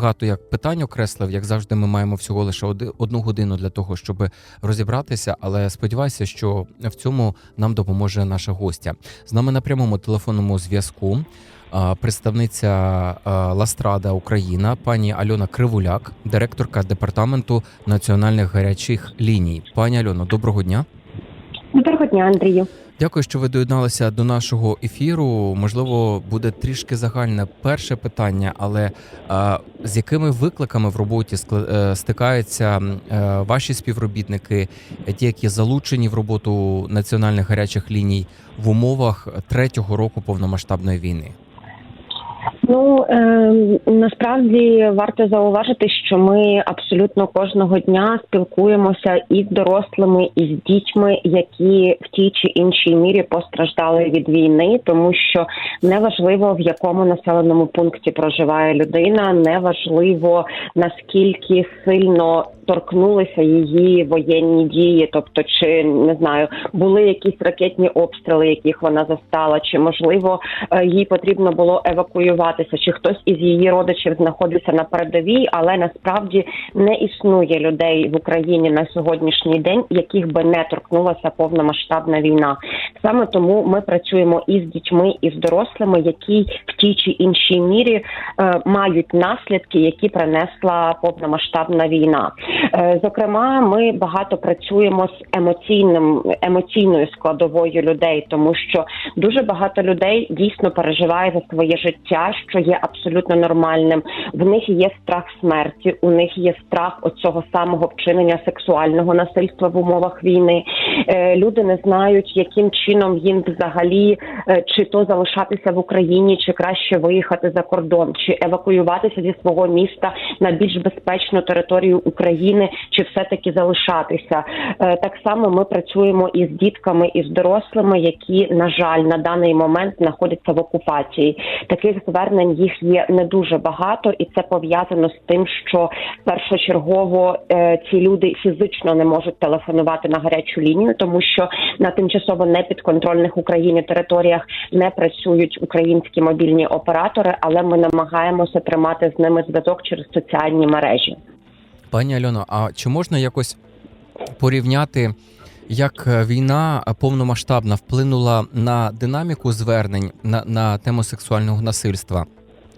багато як питань окреслив. Як завжди, ми маємо всього лише одну годину для того, щоб розібратися. Але сподіваюся, що в цьому нам допоможе наша гостя. З нами на прямому телефонному зв'язку. Представниця Ластрада Україна, пані Альона Кривуляк, директорка департаменту національних гарячих ліній. Пані Альоно, доброго дня. Доброго дня, Андрію. Дякую, що ви доєдналися до нашого ефіру. Можливо, буде трішки загальне перше питання, але е, з якими викликами в роботі е, стикаються е, ваші співробітники, ті, які залучені в роботу національних гарячих ліній в умовах третього року повномасштабної війни? Ну е, насправді варто зауважити, що ми абсолютно кожного дня спілкуємося із дорослими, і з дітьми, які в тій чи іншій мірі постраждали від війни, тому що неважливо в якому населеному пункті проживає людина, неважливо наскільки сильно торкнулися її воєнні дії, тобто чи не знаю, були якісь ракетні обстріли, яких вона застала, чи можливо е, їй потрібно було евакуюватися, чи хтось із її родичів знаходиться на передовій, але насправді не існує людей в Україні на сьогоднішній день, яких би не торкнулася повномасштабна війна. Саме тому ми працюємо із дітьми і з дорослими, які в тій чи іншій мірі е, мають наслідки, які принесла повномасштабна війна. Е, Зокрема, ми багато працюємо з емоційним емоційною складовою людей, тому що дуже багато людей дійсно переживає за своє життя, що є абсолютно нормальним. В них є страх смерті, у них є страх оцього самого вчинення сексуального насильства в умовах війни. Е, Люди не знають, яким чином їм взагалі е, чи то залишатися в Україні, чи краще виїхати за кордон, чи евакуюватися зі свого міста на більш безпечну територію України, чи все таки залишатися. Е, Так само ми працюємо із дітками і з дорослими, які на жаль на даний момент знаходяться в окупації. Таких звернень їх є не дуже багато, і це пов'язано з тим, що першочергово е, ці люди фізично не можуть телефонувати на гарячу лінію, тому що на тимчасово непідконтрольних Україні територіях не працюють українські мобільні оператори, але ми намагаємося тримати з ними зв'язок через соціальні мережі. Пані Альоно, а чи можна якось порівняти, як е, війна повномасштабна вплинула на динаміку звернень на, на тему сексуального насильства?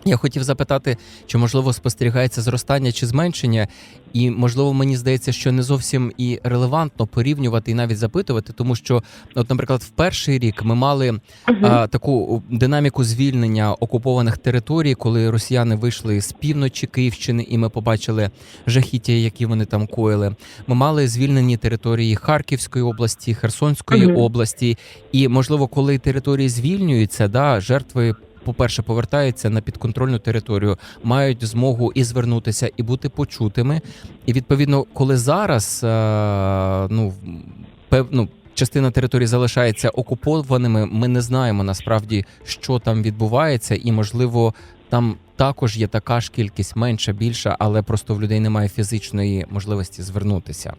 Я хотів запитати, чи можливо спостерігається зростання чи зменшення, і можливо мені здається, що не зовсім і релевантно порівнювати і навіть запитувати, тому що, от, наприклад, в перший рік ми мали а, таку динаміку звільнення окупованих територій, коли росіяни вийшли з півночі Київщини, і ми побачили жахіття, які вони там коїли. Ми мали звільнені території Харківської області, Херсонської області, і можливо, коли території звільнюються, да жертви. По-перше, повертаються на підконтрольну територію, мають змогу і звернутися, і бути почутими. І відповідно, коли зараз е, ну певну частина території залишається окупованими, ми не знаємо насправді, що там відбувається, і можливо, там також є така ж кількість менша, більша, але просто в людей немає фізичної можливості звернутися.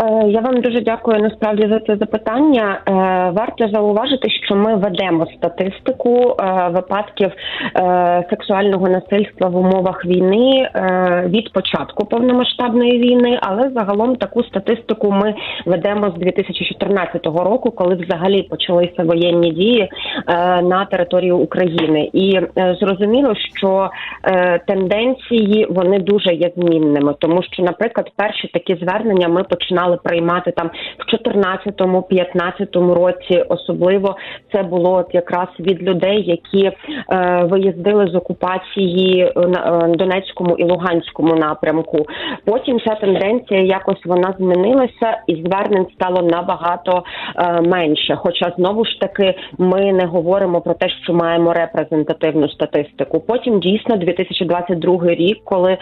Е, Я вам дуже дякую насправді за це запитання. Е, Варто зауважити, що ми ведемо статистику е, випадків сексуального насильства в умовах війни від початку повномасштабної війни, але загалом таку статистику ми ведемо з 2014 року, коли взагалі почалися воєнні дії на території України, і зрозуміло, що тенденції вони дуже є змінними, тому що, наприклад, перші такі звернення ми починали приймати там в 2014-2015 році. Особливо це було от якраз від людей, які е, виїздили з окупації на е, Донецькому і Луганському напрямку. Потім ця тенденція якось вона змінилася, і звернень стало набагато е, менше. Хоча знову ж таки ми не говоримо про те, що маємо репрезентативну статистику. Потім дійсно 2022 рік, коли е,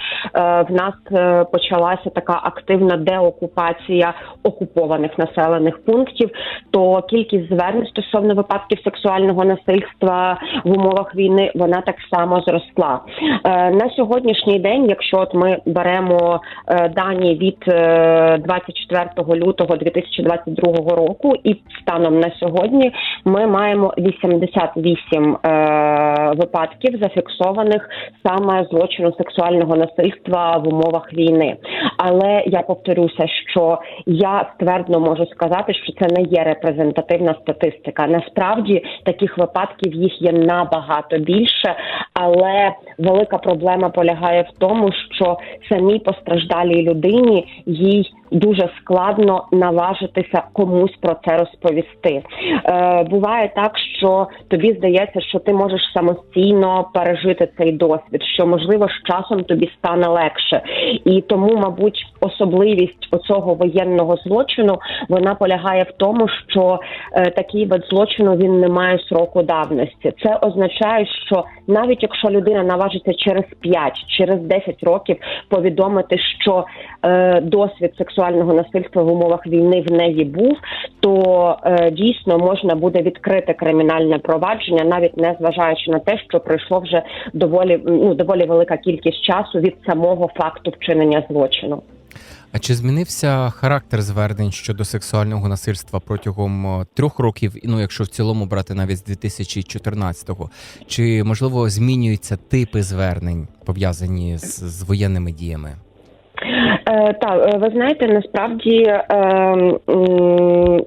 в нас е, почалася така активна деокупація окупація окупованих населених пунктів, то кількість звернень стосовно випадків сексуального насильства в умовах війни вона так само зросла. Е, на сьогоднішній день, якщо от ми беремо е, дані від е, 24 лютого 2022 року, і станом на сьогодні ми маємо 88 е, випадків зафіксованих саме злочину сексуального насильства в умовах війни. Але я повторюся, що я ствердно можу сказати, що це не є репрезентативна статистика. Насправді таких випадків їх є набагато більше, але велика проблема полягає в тому, що самій постраждалій людині їй дуже складно наважитися комусь про це розповісти. Е, буває так, що тобі здається, що ти можеш самостійно пережити цей досвід, що можливо з часом тобі стане легше, і тому, мабуть, особливість оцього воєнного злочину вона полягає в тому, що е, такий вид злочину він не має сроку давності. Це означає, що навіть якщо людина наважиться через 5, через 10 років повідомити, що е, досвід сексуального насильства в умовах війни в неї був, то е, дійсно можна буде відкрити кримінальне провадження, навіть не зважаючи на те, що пройшло вже доволі ну доволі велика кількість часу від самого факту вчинення злочину. А чи змінився характер звернень щодо сексуального насильства протягом е, трьох років? Ну, якщо в цілому брати навіть з 2014-го? Чи можливо змінюються типи звернень пов'язані з, з воєнними діями? Е, так, е, ви знаєте, насправді е, е,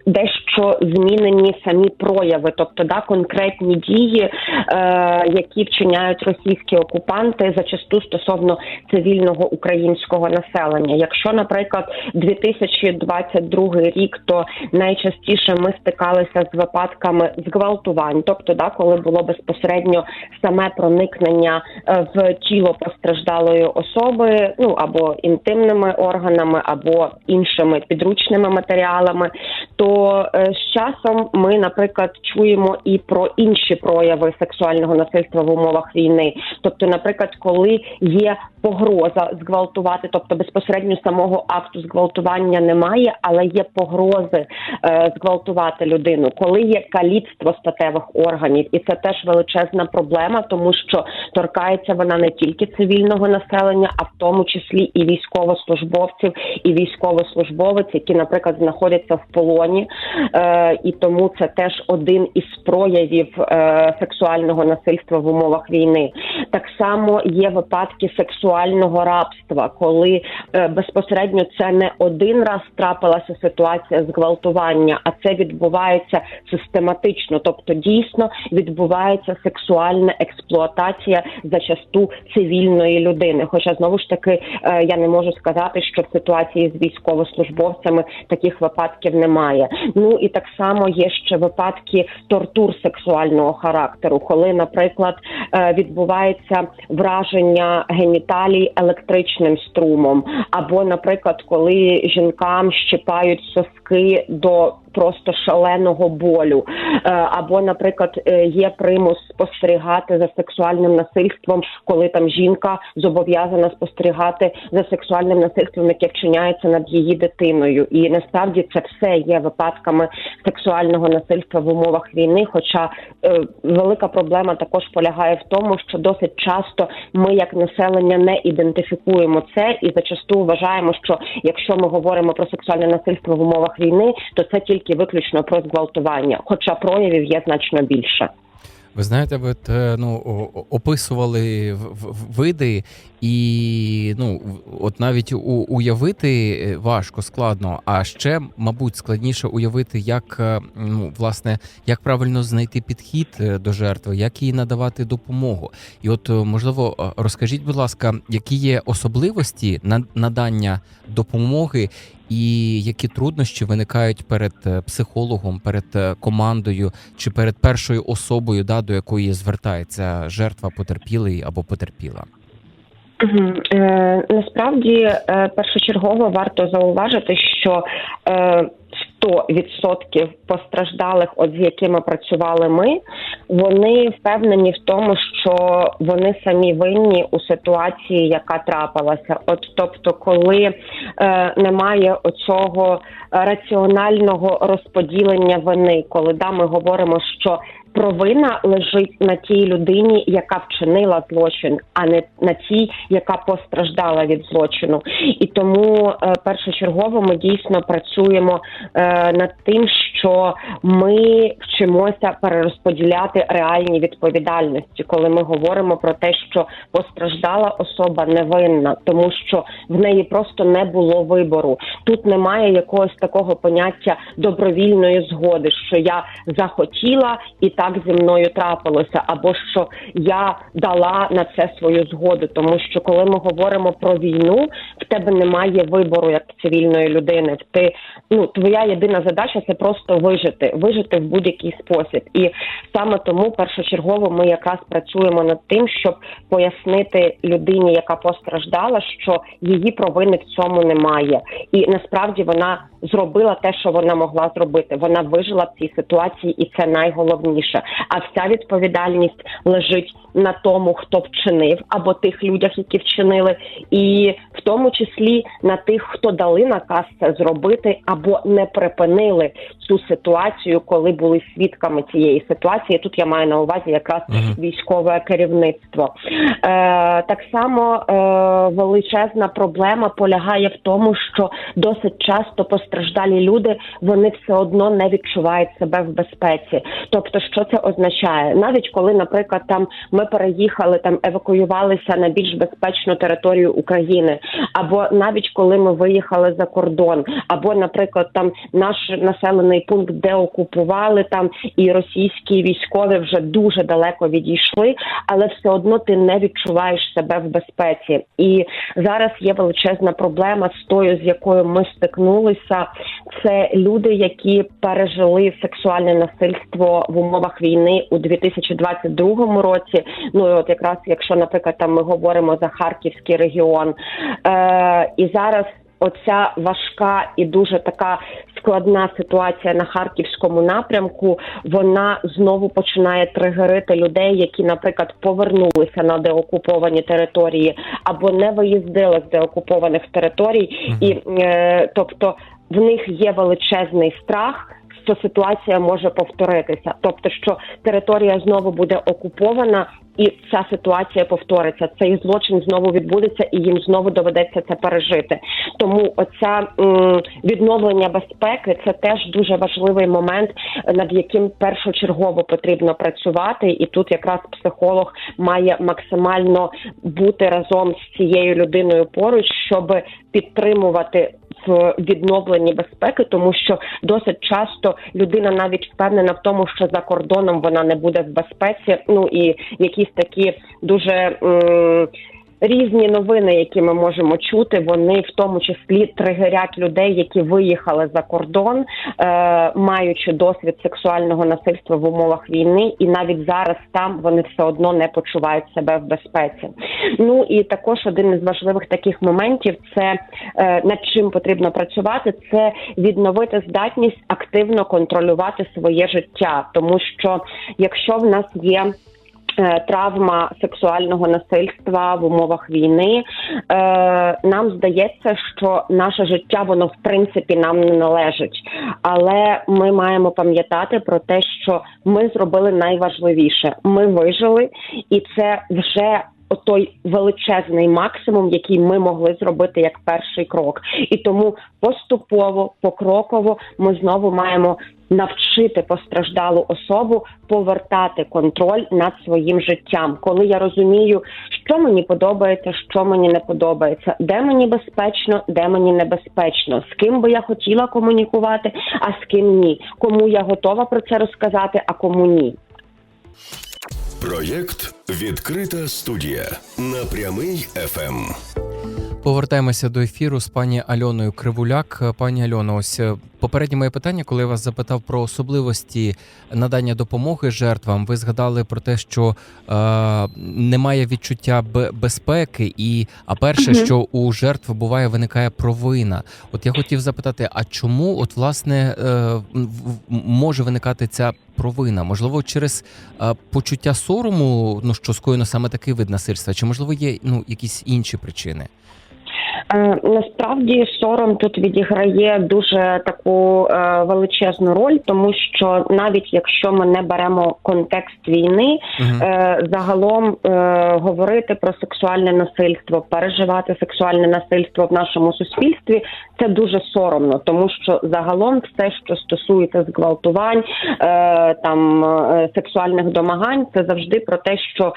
дещо змінені самі прояви, тобто да, конкретні дії, е, які вчиняють російські окупанти, зачасту стосовно цивільного українського населення. Якщо, наприклад, 2022 рік, то найчастіше ми стикалися з випадками зґвалтувань, тобто, да, коли було безпосередньо саме проникнення е, в тіло постраждалої особи, ну або інтимними органами, або іншими підручними матеріалами, то е, з часом ми, наприклад, чуємо і про інші прояви сексуального насильства в умовах війни. Тобто, наприклад, коли є погроза зґвалтувати, тобто безпосередньо самого акту зґвалтування немає, але є погрози е, зґвалтувати людину, коли є каліцтво статевих органів, і це теж величезна проблема, тому що торкається вона не тільки цивільного населення, а в тому числі і військовослужбовців, і військовослужбовець, які, наприклад, знаходяться в полоні, е, і тому це теж один із проявів е, сексуального насильства в умовах війни. Так само є випадки сексуального рабства, коли е, безпосередньо це не один раз трапилася ситуація зґвалтування, а це відбувається систематично, тобто дійсно відбувається сексуальна експлуатація зачасту цивільної людини. Хоча знову ж таки е, я не можу сказати, що в ситуації з військовослужбовцями таких випадків немає. Ну і так само є ще випадки тортур сексуального характеру, коли, наприклад, е, відбувається враження геніталій електричним струмом, або, наприклад, коли жінкам щипають соски до просто шаленого болю, Е, або, наприклад, е, є примус спостерігати за сексуальним насильством, коли там жінка зобов'язана спостерігати за сексуальним насильством, яке вчиняється над її дитиною, і насправді це все є випадками сексуального насильства в умовах війни. Хоча е, велика проблема також полягає в тому, що досить часто ми, як населення, не ідентифікуємо це і зачасту вважаємо, що якщо ми говоримо про сексуальне насильство в умовах війни, то це тільки виключно про зґвалтування, хоча проявів є значно більше. Ви знаєте, ви ну описували види, і ну от навіть уявити е, важко, складно. А ще, мабуть, складніше уявити, як е, ну власне як правильно знайти підхід е, до жертви, як їй надавати допомогу. І от можливо, розкажіть, будь ласка, які є особливості на- надання допомоги, і які труднощі виникають перед е, психологом, перед е, командою чи перед першою особою, да, до якої звертається жертва потерпілий або потерпіла? Е, насправді першочергово варто зауважити, що 100% постраждалих, от з якими працювали ми, вони впевнені в тому, що вони самі винні у ситуації, яка трапилася. От тобто, коли е, немає оцього раціонального розподілення вини, коли да ми говоримо, що провина лежить на тій людині, яка вчинила злочин, а не на тій, яка постраждала від злочину. І тому е, першочергово ми дійсно працюємо е, над тим, що ми вчимося перерозподіляти реальні відповідальності, коли ми говоримо про те, що постраждала особа невинна, тому що в неї просто не було вибору. Тут немає якогось такого поняття добровільної згоди, що я захотіла і так зі мною трапилося, або що я дала на це свою згоду, тому що коли ми говоримо про війну, тебе немає вибору як цивільної людини. Ти ну твоя єдина задача це просто вижити, вижити в будь-який спосіб. І саме тому першочергово ми якраз працюємо над тим, щоб пояснити людині, яка постраждала, що її провини в цьому немає, і насправді вона зробила те, що вона могла зробити. Вона вижила в цій ситуації, і це найголовніше. А вся відповідальність лежить на тому, хто вчинив, або тих людях, які вчинили, і в тому числі на тих, хто дали наказ це зробити, або не припинили цю ситуацію, коли були свідками цієї ситуації. Тут я маю на увазі якраз Мгм. військове керівництво. Е, так само е, величезна проблема полягає в тому, що досить часто постраждалі люди вони все одно не відчувають себе в безпеці. Тобто, що це означає? Навіть коли, наприклад, там ми переїхали, там евакуювалися на більш безпечну територію України, або навіть коли ми виїхали за кордон, або, наприклад, там наш населений пункт, де окупували там і російські військові вже дуже далеко відійшли, але все одно ти не відчуваєш себе в безпеці. І зараз є величезна проблема з тою, з якою ми стикнулися. Це люди, які пережили сексуальне насильство в умовах війни у 2022 році. Ну і от якраз якщо, наприклад, там ми говоримо за Харківський регіон, е, і зараз. Оця важка і дуже така складна ситуація на харківському напрямку. Вона знову починає тригерити людей, які, наприклад, повернулися на деокуповані території або не виїздили з деокупованих територій, і е, тобто в них є величезний страх. Що ситуація може повторитися, тобто, що територія знову буде окупована, і ця ситуація повториться. Цей злочин знову відбудеться, і їм знову доведеться це пережити. Тому оця відновлення безпеки це теж дуже важливий момент, над яким першочергово потрібно працювати. І тут якраз психолог має максимально бути разом з цією людиною поруч, щоб підтримувати в відновленні безпеки, тому що досить часто людина навіть впевнена в тому, що за кордоном вона не буде в безпеці. Ну і якісь такі дуже. М- Різні новини, які ми можемо чути, вони в тому числі тригерять людей, які виїхали за кордон, е, маючи досвід сексуального насильства в умовах війни, і навіть зараз там вони все одно не почувають себе в безпеці. Ну і також один із важливих таких моментів це е, над чим потрібно працювати, це відновити здатність активно контролювати своє життя, тому що якщо в нас є Травма сексуального насильства в умовах війни е, нам здається, що наше життя воно в принципі нам не належить, але ми маємо пам'ятати про те, що ми зробили найважливіше. Ми вижили, і це вже той величезний максимум, який ми могли зробити як перший крок, і тому поступово, покроково, ми знову маємо навчити постраждалу особу повертати контроль над своїм життям. Коли я розумію, що мені подобається, що мені не подобається, де мені безпечно, де мені небезпечно, з ким би я хотіла комунікувати, а з ким ні, кому я готова про це розказати, а кому ні. Проєкт Відкрита студія на прямий ФМ. Повертаємося до ефіру з пані Альоною Кривуляк. Пані Альоно, ось е, попереднє моє питання, коли я вас запитав про особливості надання допомоги жертвам, ви згадали про те, що е, немає відчуття безпеки, і а перше, Мгм. що у жертв буває, виникає провина. От я хотів запитати, а чому, от власне, е, може виникати ця провина? Можливо, через е, почуття сорому, ну що скоєно саме такий вид насильства, чи можливо є ну якісь інші причини? Е, Насправді сором тут відіграє дуже таку е, величезну роль, тому що навіть якщо ми не беремо контекст війни, е, загалом говорити про сексуальне насильство, переживати сексуальне насильство в нашому суспільстві, це дуже соромно, тому що загалом все, що стосується зґвалтувань, там сексуальних домагань, це завжди про те, що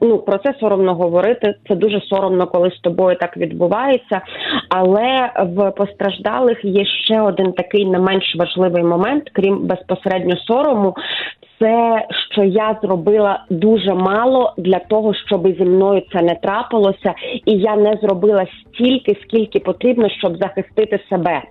ну про це соромно говорити. Це дуже соромно, коли з тобою так відбувається. Але в постраждалих є ще один такий не менш важливий момент, крім безпосередньо сорому. Це що я зробила дуже мало для того, щоб зі мною це не трапилося, і я не зробила стільки, скільки потрібно, щоб захистити себе.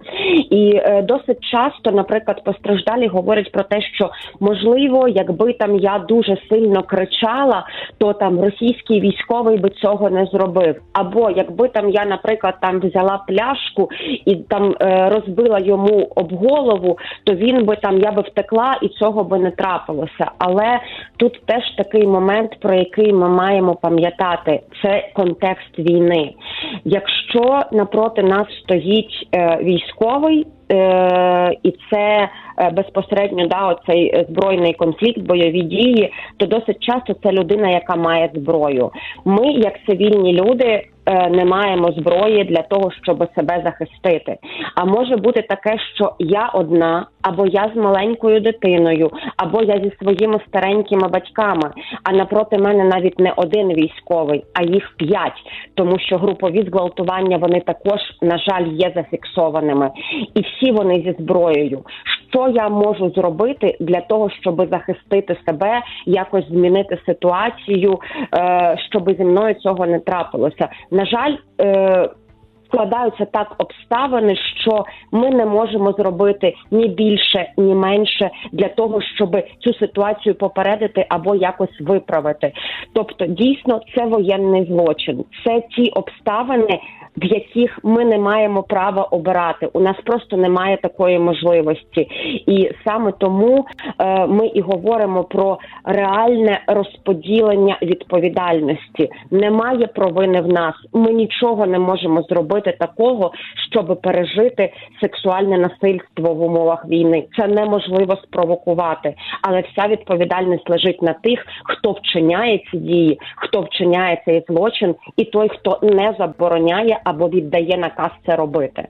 І е, досить часто, наприклад, постраждалі говорять про те, що можливо, якби там я дуже сильно кричала, то там російський військовий би цього не зробив. Або якби там я, наприклад, там взяла пляшку і там е, розбила йому об голову, то він би там я би втекла і цього би не трапилося. Але тут теж такий момент, про який ми маємо пам'ятати, це контекст війни. Якщо напроти нас стоїть е, військовий. Е, і це е, безпосередньо да, оцей збройний конфлікт, бойові дії, то досить часто це людина, яка має зброю. Ми, як цивільні люди, е, не маємо зброї для того, щоб себе захистити. А може бути таке, що я одна, або я з маленькою дитиною, або я зі своїми старенькими батьками. А напроти мене навіть не один військовий, а їх п'ять, тому що групові зґвалтування вони також, на жаль, є зафіксованими, і всі вони зі зброєю. Що я можу зробити для того, щоб захистити себе, якось змінити ситуацію, е, щоб зі мною цього не трапилося? На жаль. Е, Складаються так обставини, що ми не можемо зробити ні більше, ні менше для того, щоб цю ситуацію попередити або якось виправити. Тобто, дійсно, це воєнний злочин, це ті обставини, в яких ми не маємо права обирати. У нас просто немає такої можливості, і саме тому е, ми і говоримо про реальне розподілення відповідальності. Немає провини в нас. Ми нічого не можемо зробити такого, щоб пережити сексуальне насильство в умовах війни. Це неможливо спровокувати, але вся відповідальність лежить на тих, хто вчиняє ці дії, хто вчиняє цей злочин, і той, хто не забороняє або віддає наказ це робити.